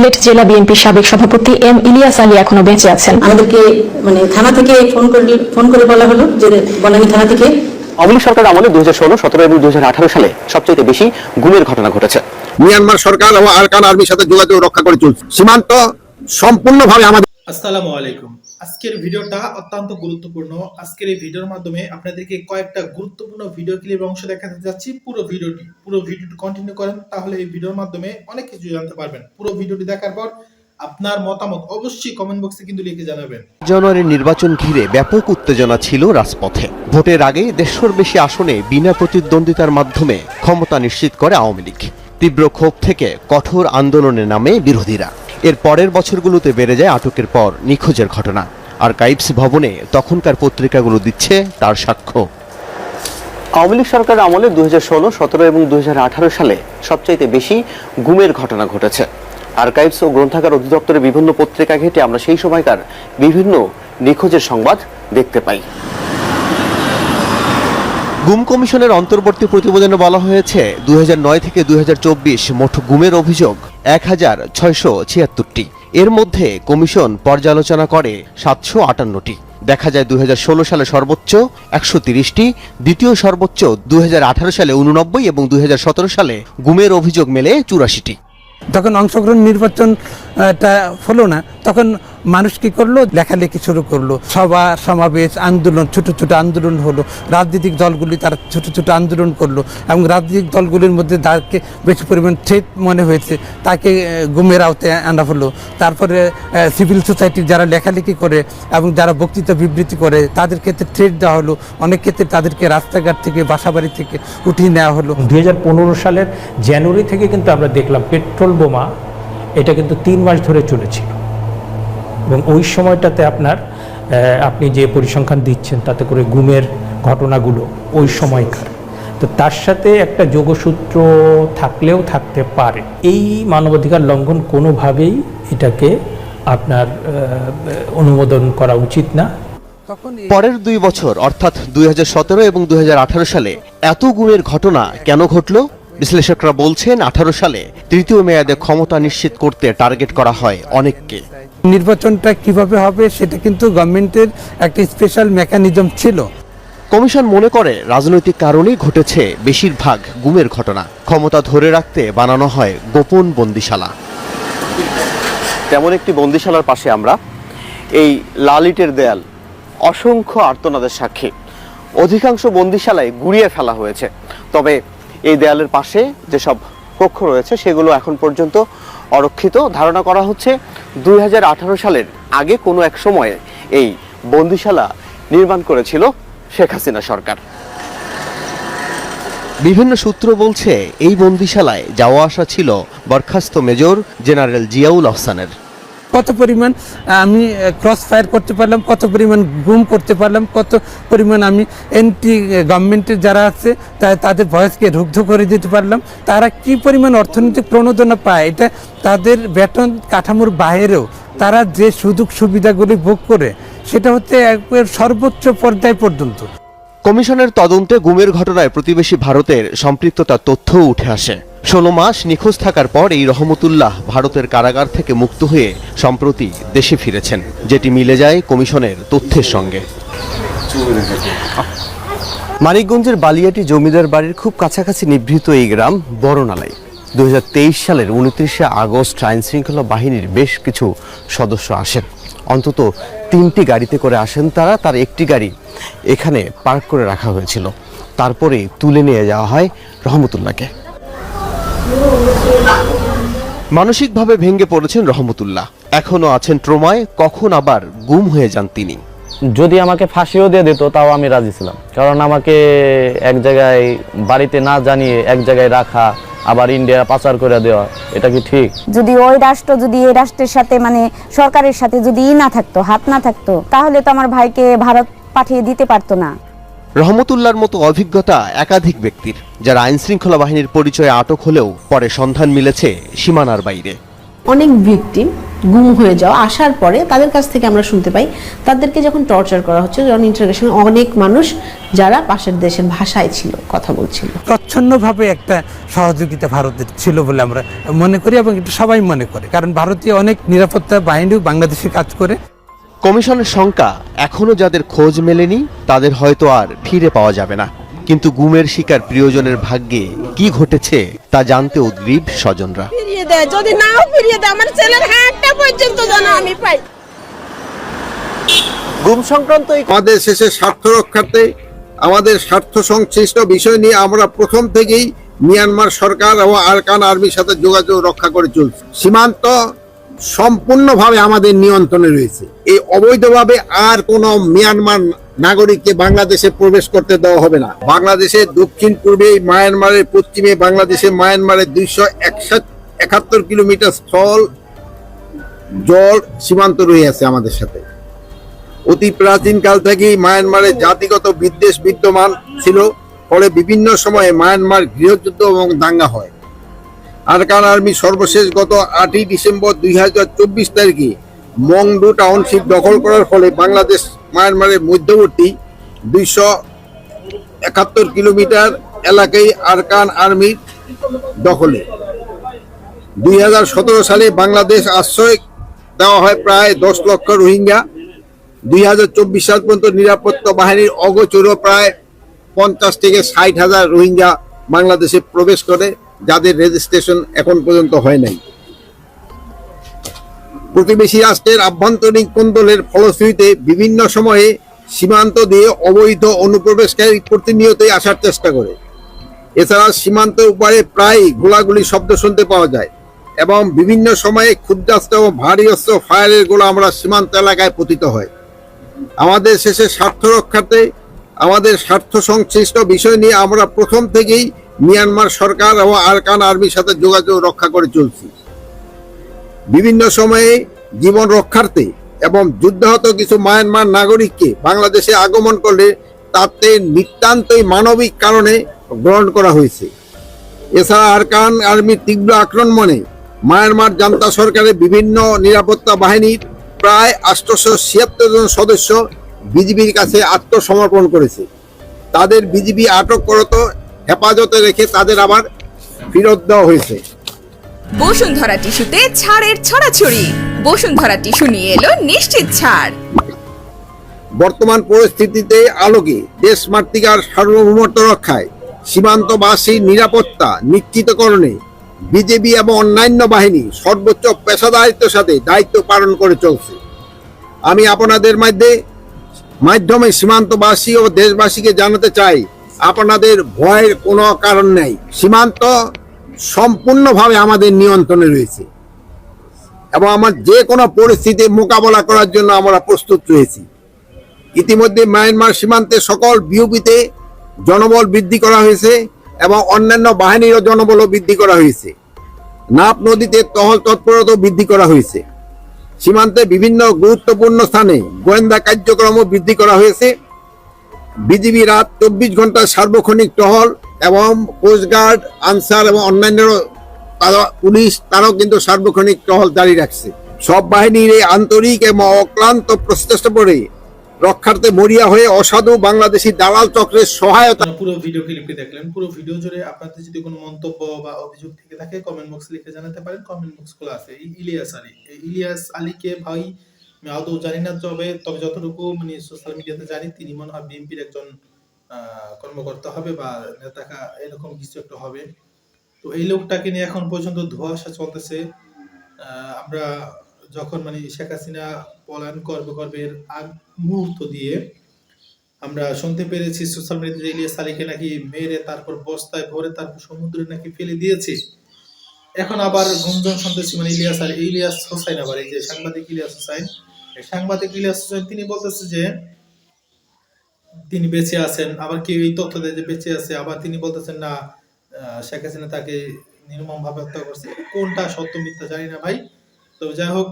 সিলেট জেলা বিএনপির সাবেক সভাপতি এম ইলিয়াস আলী এখনও বেঁচে আছেন। আমাদেরকে মানে থানা থেকে ফোন করে ফোন করে বলা হলো যে বনানী থানা থেকে। আওয়ামী সরকার আমলে দুই হাজার ষোলো সতেরো এবং দুই হাজার আঠারো সালে সবচেয়ে বেশি গুমের ঘটনা ঘটেছে। মিয়ানমার সরকার ও আরকান আর্মির সাথে যোগাযোগ রক্ষা করে চলছে। সীমান্ত সম্পূর্ণভাবে আমাদের আসসালামু আলাইকুম। আজকের ভিডিওটা অত্যন্ত গুরুত্বপূর্ণ। আজকের এই ভিডিওর মাধ্যমে আপনাদেরকে কয়েকটা গুরুত্বপূর্ণ ভিডিও ক্লিপ অংশ দেখাতে যাচ্ছি। পুরো ভিডিওটি পুরো ভিডিওটি কন্টিনিউ করেন, তাহলে এই ভিডিওর মাধ্যমে অনেক কিছু জানতে পারবেন। পুরো ভিডিওটি দেখার পর আপনার মতামত অবশ্যই কমেন্ট বক্সে কিন্তু লিখে জানাবেন। জানুয়ারির নির্বাচন ঘিরে ব্যাপক উত্তেজনা ছিল রাজপথে। ভোটের আগে দেড়শোর বেশি আসনে বিনা প্রতিদ্বন্দ্বিতার মাধ্যমে ক্ষমতা নিশ্চিত করে আওয়ামী লীগ। তীব্র ক্ষোভ থেকে কঠোর আন্দোলনে নামে বিরোধীরা। এর পরের বছরগুলোতে বেড়ে যায় আটকের পর নিখোঁজের ঘটনা। আর কাইপস ভবনে তখনকার পত্রিকাগুলো দিচ্ছে তার সাক্ষ্য। আওয়ামী লীগ সরকার আমলে দুই হাজার ষোলো সতেরো এবং দু হাজার আঠারো সালে সবচাইতে বেশি গুমের ঘটনা ঘটেছে। আর্কাইভস ও গ্রন্থাগার অধিদপ্তরের বিভিন্ন পত্রিকা ঘেটে আমরা সেই সময়কার বিভিন্ন নিখোঁজের সংবাদ দেখতে পাই। গুম কমিশনের অন্তর্বর্তী প্রতিবেদনে বলা হয়েছে দুই হাজার নয় থেকে দুই হাজার চব্বিশ মোট গুমের অভিযোগ এক হাজার ছয়শো ছিয়াত্তরটি। এর মধ্যে কমিশন পর্যালোচনা করে সাতশো আটান্নটি। দেখা যায় দুই হাজার ষোলো সালে সর্বোচ্চ একশো তিরিশটি, দ্বিতীয় সর্বোচ্চ দুই হাজার আঠারো সালে উননব্বই এবং দুই হাজার সতেরো সালে গুমের অভিযোগ মেলে চুরাশিটি। যখন অংশগ্রহণ নির্বাচনটা হলো না, তখন মানুষ কি করল? লেখালেখি শুরু করল। সভা, সমাবেশ, আন্দোলন, ছোট ছোট আন্দোলন হলো। রাজনৈতিক দলগুলি তারা ছোট ছোট আন্দোলন করল এবং রাজনৈতিক দলগুলির মধ্যে যাকে বেশি পরিমাণ থ্রেট মনে হয়েছে, তাকে গুমের আওতায় আনা হলো। তারপরে সিভিল সোসাইটি যারা লেখালেখি করে এবং যারা বক্তৃতা বিবৃতি করে, তাদের ক্ষেত্রে থ্রেট দেওয়া হলো। অনেক ক্ষেত্রে তাদেরকে রাস্তাঘাট থেকে, বাসাবাড়ি থেকে উঠিয়ে নেওয়া হলো। দু হাজার পনেরো সালের জানুয়ারি থেকে কিন্তু আমরা দেখলাম পেট্রোল বোমা, এটা কিন্তু তিন মাস ধরে চলেছিল। এবং ওই সময়টাতে আপনার আপনি যে পরিসংখ্যান দিচ্ছেন তাতে করে গুমের ঘটনাগুলো ওই সময়কার। তো তার সাথে একটা যোগসূত্র থাকলেও থাকতে পারে। এই মানবাধিকার লঙ্ঘন কোনোভাবেই এটাকে আপনার অনুমোদন করা উচিত না। তখন পরের দুই বছর অর্থাৎ দুই হাজার সতেরো এবং দু হাজার আঠারো সালে এত গুমের ঘটনা কেন ঘটল? বিশ্লেষকরা বলছেন আঠারো সালে তৃতীয় মেয়াদে ক্ষমতা নিশ্চিত করতে টার্গেট করা হয় অনেককে। নির্বাচনটা কীভাবে হবে সেটা কিন্তু গভর্নমেন্টের একটা স্পেশাল মেকানিজম ছিল। কমিশন মনে করে রাজনৈতিক কারণেই ঘটেছে বেশিরভাগ গুমের ঘটনা। ক্ষমতা ধরে রাখতে বানানো হয় গোপন বন্দিশালা। তেমন একটি বন্দিশালার পাশে আমরা এই লাল ইটের দেয়াল অসংখ্য আর্তনাদের সাক্ষী। অধিকাংশ বন্দিশালায় গুড়িয়ে ফেলা হয়েছে। তবে এই দেয়ালের পাশে যেসব কক্ষ রয়েছে, সেগুলো এখন পর্যন্ত অরক্ষিত। ধারণা করা হচ্ছে দুই হাজার আঠারো সালের আগে কোনো এক সময়ে এই বন্দিশালা নির্মাণ করেছিল শেখ হাসিনা সরকার। বিভিন্ন সূত্র বলছে, এই বন্দিশালায় যাওয়া আসা ছিল বরখাস্ত মেজর জেনারেল জিয়াউল আহসানের। কত পরিমাণ আমি ক্রস ফায়ার করতে পারলাম, কত পরিমাণ গুম করতে পারলাম, কত পরিমাণ আমি এন্টি গভর্নমেন্টের যারা আছে তাদের ভয়েসকে রুগ্ধ করে দিতে পারলাম। তারা কি পরিমাণ অর্থনৈতিক প্রণোদনা পায়, এটা তাদের বেতন কাঠামোর বাইরেও তারা যে সুযোগ সুবিধাগুলি ভোগ করে, সেটা হচ্ছে একবার সর্বোচ্চ পর্যায় পর্যন্ত। কমিশনের তদন্তে গুমের ঘটনায় প্রতিবেশী ভারতের সম্পৃক্ততার তথ্যও উঠে আসে। ষোলো মাস নিখোঁজ থাকার পর এই রহমতুল্লাহ ভারতের কারাগার থেকে মুক্ত হয়ে সম্প্রতি দেশে ফিরেছেন, যেটি মিলে যায় কমিশনের তথ্যের সঙ্গে। মানিকগঞ্জের বালিয়াটি জমিদার বাড়ির খুব কাছাকাছি নিভৃত এই গ্রাম বড়নালাই দু সালের উনত্রিশে আগস্ট আইন শৃঙ্খলা বাহিনীর বেশ কিছু সদস্য আসেন। অন্তত তিনটি গাড়িতে করে আসেন তারা, তার একটি গাড়ি এখানে পার্ক করে রাখা হয়েছিল। তারপরে তুলে নিয়ে যাওয়া হয় রহমতুল্লাহকে। মানসিকভাবে ভেঙে পড়েছেন রহমতুল্লাহ। এখনও আছেন ট্রোমায় কখন আবার গুম হয়ে যান তিনি? যদি আমাকে ফাঁসিও দিয়ে দিত তাও আমি রাজি ছিলাম। কারণ আমাকে এক জায়গায় বাড়িতে না জানিয়ে এক জায়গায় রাখা আবার ইন্ডিয়া পাচার করে দেওয়া এটা কি ঠিক? যদি ওই রাষ্ট্র যদি এই রাষ্ট্রের সাথে মানে সরকারের সাথে যদি ই না থাকতো হাত না থাকতো তাহলে তো আমার ভাইকে ভারত পাঠিয়ে দিতে পারতো না। রহমতুল্লাহর মতো অভিজ্ঞতা একাধিক ব্যক্তির যারা আইন শৃঙ্খলা বাহিনীর পরিচয়ে আটক হলেও পরে সন্ধান মিলেছে সীমানার বাইরে। অনেক ভিকটিম গুম হয়ে যাওয়া আসার পরে তাদের কাছ থেকে আমরা শুনতে পাই তাদেরকে যখন টর্চার করা হচ্ছে যখন ইন্টারগেশন অনেক মানুষ যারা পাশের দেশের ভাষায় ছিল কথা বলছিল। প্রচ্ছন্নভাবে একটা সহযোগিতা ভারতের ছিল বলে আমরা মনে করি এবং এটা সবাই মনে করে। কারণ ভারতীয় অনেক নিরাপত্তা বাহিনীও বাংলাদেশে কাজ করে। কমিশনের শঙ্কা এখনও যাদের খোঁজ মেলেনি তাদের হয়তো আর ফিরে পাওয়া যাবে না। কিন্তু গুমের শিকার প্রিয়জনের ভাগ্যে কি ঘটেছে তা জানতে উদ্গ্রীব স্বজনরা। ফিরিয়ে দেয় যদি নাও ফিরিয়ে দেয় আমার ছেলের হাতটা পর্যন্ত যেন আমি পাই। গুম সংক্রান্ত আমাদের শেষে স্বার্থ রক্ষার্থে আমাদের স্বার্থ সংশ্লিষ্ট বিষয় নিয়ে আমরা প্রথম থেকেই মিয়ানমার সরকার এবং আরকান আর্মির সাথে যোগাযোগ রক্ষা করে চলছি। সীমান্ত সম্পূর্ণভাবে আমাদের নিয়ন্ত্রণে রয়েছে। এই অবৈধভাবে আর কোন মিয়ানমার নাগরিককে বাংলাদেশে প্রবেশ করতে দেওয়া হবে না। বাংলাদেশের দক্ষিণ পূর্বে মায়ানমারের পশ্চিমে বাংলাদেশে মায়ানমারের দুইশো একাত্তর কিলোমিটার স্থল জল সীমান্ত রয়ে আছে আমাদের সাথে। অতি প্রাচীনকাল থেকেই মায়ানমারের জাতিগত বিদ্বেষ বিদ্যমান ছিল, ফলে বিভিন্ন সময়ে মায়ানমার গৃহযুদ্ধ এবং দাঙ্গা হয়। আরকান আর্মি সর্বশেষ গত আটই ডিসেম্বর দুই হাজার চব্বিশ তারিখে মংডু টাউনশিপ দখল করার ফলে বাংলাদেশ মায়ানমারের মধ্যবর্তী দুইশো একাত্তর কিলোমিটার এলাকায় আরকান আর্মির দখলে। দুই হাজার সতেরো সালে বাংলাদেশ আশ্রয় দেওয়া হয় প্রায় দশ লক্ষ রোহিঙ্গা। দুই হাজার চব্বিশ সাল পর্যন্ত নিরাপত্তা বাহিনীর অগোচর প্রায় পঞ্চাশ থেকে ষাট হাজার রোহিঙ্গা বাংলাদেশে প্রবেশ করে, যাদের রেজিস্ট্রেশন এখন পর্যন্ত হয় নাই। প্রতিবেশী রাষ্ট্রের আভ্যন্তরীণ কোন্দলের ফলশ্রুতিতে বিভিন্ন সময়ে সীমান্ত দিয়ে অবৈধ অনুপ্রবেশকারী প্রতিনিয়তই আসার চেষ্টা করে। এছাড়া সীমান্তের উপরে প্রায় গোলাগুলি শব্দ শুনতে পাওয়া যায় এবং বিভিন্ন সময়ে ক্ষুদ্রাস্ত্র এবং ভারী অস্ত্র ফায়ারের গোলা আমরা সীমান্ত এলাকায় পতিত হয়। আমাদের শেষে স্বার্থ রক্ষার্থে আমাদের স্বার্থ সংশ্লিষ্ট বিষয় নিয়ে আমরা প্রথম থেকেই মিয়ানমার সরকার এবং আরকান আর্মির সাথে যোগাযোগ রক্ষা করে চলছি। বিভিন্ন সময়ে জীবন রক্ষার্থে এবং যুদ্ধাহত কিছু মায়ানমার নাগরিককে বাংলাদেশে আগমন করলে তাতে নিতান্তই মানবিক কারণে গ্রহণ করা হয়েছে। এছাড়া আরকান আর্মির তীব্র আক্রমণে মায়ানমার জান্তা সরকারের বিভিন্ন নিরাপত্তা বাহিনীর প্রায় আটশোশো ছিয়াত্তর জন সদস্য বিজিবির কাছে আত্মসমর্পণ করেছে। তাদের বিজিবি আটক করত হেফাজতে রেখে তাদের আবার ফেরত দেওয়া হয়েছে। বসুন্ধরা টিস্যুতে ছাড়ের ছড়াছড়ি। বসুন্ধরা টিস্যু নিয়ে এলো নিশ্চিত ছাড়। বর্তমান পরিস্থিতিতে আলোকে দেশ মাতৃকার সার্বভৌমত্ব রক্ষায় সীমান্তবাসী নিরাপত্তা নিশ্চিতকরণে বিজেপি এবং অন্যান্য বাহিনী সর্বোচ্চ পেশাদারিত্বের সাথে দায়িত্ব পালন করে চলছে। আমি আপনাদের মধ্যে মাধ্যমে সীমান্তবাসী ও দেশবাসীকে জানাতে চাই, আপনাদের ভয়ের কোনো কারণ নেই। সীমান্ত সম্পূর্ণভাবে আমাদের নিয়ন্ত্রণে রয়েছে। এবং আমার যে কোনো পরিস্থিতি মোকাবেলা করার জন্য আমরা প্রস্তুত রয়েছি। ইতিমধ্যে মায়ানমার সীমান্তে সকল বিউপিতে জনবল বৃদ্ধি করা হয়েছে এবং অন্যান্য বাহিনীরও জনবলও বৃদ্ধি করা হয়েছে। নাপ নদীতে টহল তৎপরতা বৃদ্ধি করা হয়েছে। সীমান্তে বিভিন্ন গুরুত্বপূর্ণ স্থানে গোয়েন্দা কার্যক্রমও বৃদ্ধি করা হয়েছে। বিজিবি রাত চব্বিশ ঘণ্টা সার্বক্ষণিক টহল এবং কোস্টগার্ড আনসার এবং অন্যান্য পুলিশ, তারাও কিন্তু সার্বক্ষণিক টহল জারি রাখছে। সব বাহিনীর এই আন্তরিক এবং অক্লান্ত প্রচেষ্টা করে রক্ষার্থে মরিয়া হয়ে অসাধু বাংলাদেশি দালাল চক্রের সহায়তা পুরো ভিডিও ক্লিপটি দেখলেন। পুরো ভিডিও জুড়ে আপনাদের যদি কোনো মন্তব্য বা অভিযোগ থেকে থাকে কমেন্ট বক্সে লিখে জানাতে পারেন। কমেন্ট বক্স খোলা আছে। ইলিয়াস আলী। ইলিয়াস আলীকে ভাই, আমি আদৌ জানি না, তবে তবে যতটুকু মানে সোশ্যাল মিডিয়াতে জানি, তিনি মনে হয় বিএনপির একজন কর্মকর্তা হবে বা নেতা এরকম কিছু একটা হবে। তো এই লোকটাকে নিয়ে এখন পর্যন্ত ধোঁয়াশা চলতেছে। আমরা যখন মানে শেখ হাসিনা পলায়ন করবে আগ মুহূর্ত দিয়ে আমরা শুনতে পেরেছি সোশ্যাল মিডিয়াতে ইলিয়াস আলীকে নাকি মেরে, তারপর বস্তায় ভরে, তারপর সমুদ্রে নাকি ফেলে দিয়েছে। এখন আবার গুঞ্জন শুনতেছি মানে ইলিয়াস আলী, ইলিয়াস হোসাইন আবার, এই যে সাংবাদিক ইলিয়াস হোসাইন। সাংবাদিক ইলিয়াস হোসাইন, তিনি বলতেছে যে তিনি বেঁচে আছেন, আবার কেউ এই তথ্য দেয় যে বেঁচে আছে, আবার তিনি বলতেছেন, না শেখ হাসিনা তাকে নির্মম ভাবে হত্যা করছে। কোনটা সত্য মিথ্যা জানি না ভাই। তো যাই হোক,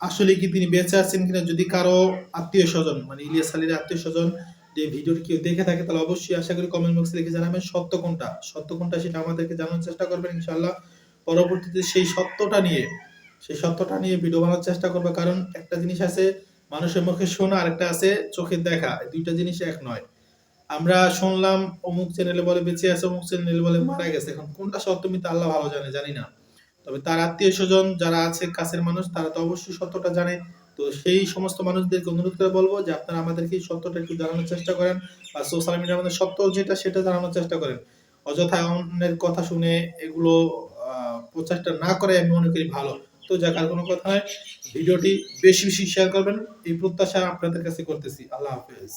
আসলে কি তিনি বেঁচে আছেন কিনা, যদি কারও আত্মীয় স্বজন মানে ইলিয়াস আলীর আত্মীয় স্বজন যে ভিডিওটি কেউ দেখে থাকে, তাহলে অবশ্যই আশা করি কমেন্ট বক্সে লিখে জানাবেন সত্য কোনটা। সত্য কোনটা সেটা আমাদেরকে জানার চেষ্টা করবেন ইনশাল্লাহ পরবর্তীতে সেই সত্যটা নিয়ে, সেই সত্যটা নিয়ে ভিডিও বানানোর চেষ্টা করবে। কারণ একটা জিনিস আছে মানুষের মুখে শোনা আরেকটা আছে চোখে দেখা দুইটা জিনিস এক নয়। আমরা শুনলাম অমুক চ্যানেলে বলে বেঁচে আছে অমুক চ্যানেলে বলে মারা গেছে। এখন কোনটা সত্য মিথ্যা আল্লাহ ভালো জানে জানি না। তবে তার আত্মীয় স্বজন যারা আছে কাছের মানুষ তারা তো অবশ্যই সত্যটা জানে। তো সেই সমস্ত মানুষদেরকে অনুরোধ করে বলব যে আপনারা আমাদেরকে সত্যটা একটু জানানোর চেষ্টা করেন আর সোশ্যাল মিডিয়ার মধ্যে সত্য যেটা সেটা জানানোর চেষ্টা করেন। অযথা অন্যের কথা শুনে এগুলো আহ, প্রচারটা না করে আমি মনে করি ভালো। তো আর কোনো কথা নয়। ভিডিওটি বেশি বেশি শেয়ার করবেন। এই প্রত্যাশা আপনাদের কাছে করতেছি। আল্লাহ হাফেজ।